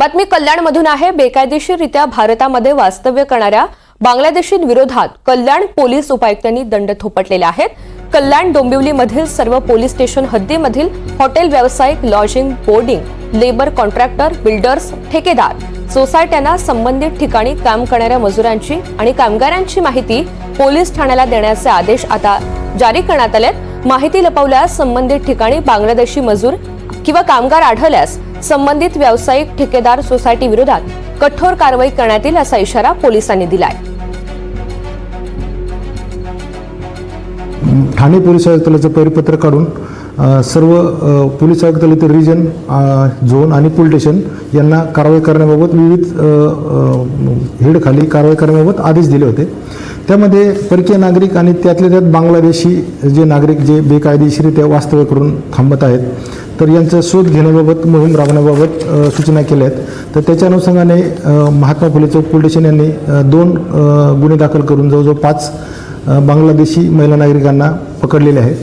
बातमी कल्याणमधून आहे. बेकायदेशीररित्या भारतामध्ये वास्तव्य करणाऱ्या बांगलादेशींविरोधात कल्याण पोलीस उपायुक्तांनी दंड थोपटलेले आहेत. कल्याण डोंबिवलीमधील सर्व पोलीस स्टेशन हद्दीमधील हॉटेल व्यावसायिक lodging boarding labour contractor builders ठेकेदार सोसायट्यांना संबंधित ठिकाणी काम करणाऱ्या मजुरांची आणि कामगारांची माहिती पोलीस ठाण्याला देण्याचे आदेश आता जारी करण्यात आले माहिती लपवल्यास संबंधित ठिकाणी बांगलादेशी मजूर किंवा कामगार आढळल्यास संबंधित व्यावसायिक ठेकेदार सोसायटी विरोधात कठोर कारवाई करण्यात येईल असा इशारा पोलिसांनी दिलाय. ठाणे पोलीस आयुक्तालयाचं परिपत्र काढून सर्व पोलीस आयुक्तालयाचे रिजन झोन आणि पोलीस स्टेशन यांना कारवाई करण्याबाबत विविध हेडखाली कारवाई करण्याबाबत आदेश दिले होते. त्यामध्ये परकीय नागरिक आणि त्यातल्या त्यात बांगलादेशी जे नागरिक जे बेकायदेशीरित्या वास्तव्य करून थांबत आहेत तर यांचा शोध घेण्याबाबत मोहीम राबवण्याबाबत सूचना केल्या आहेत. तर त्याच्या अनुषंगाने महात्मा फुले चौक पोलीस स्टेशन यांनी दोन गुन्हे दाखल करून जवळजवळ पाच बांगलादेशी महिला नागरिकांना पकडलेले आहेत.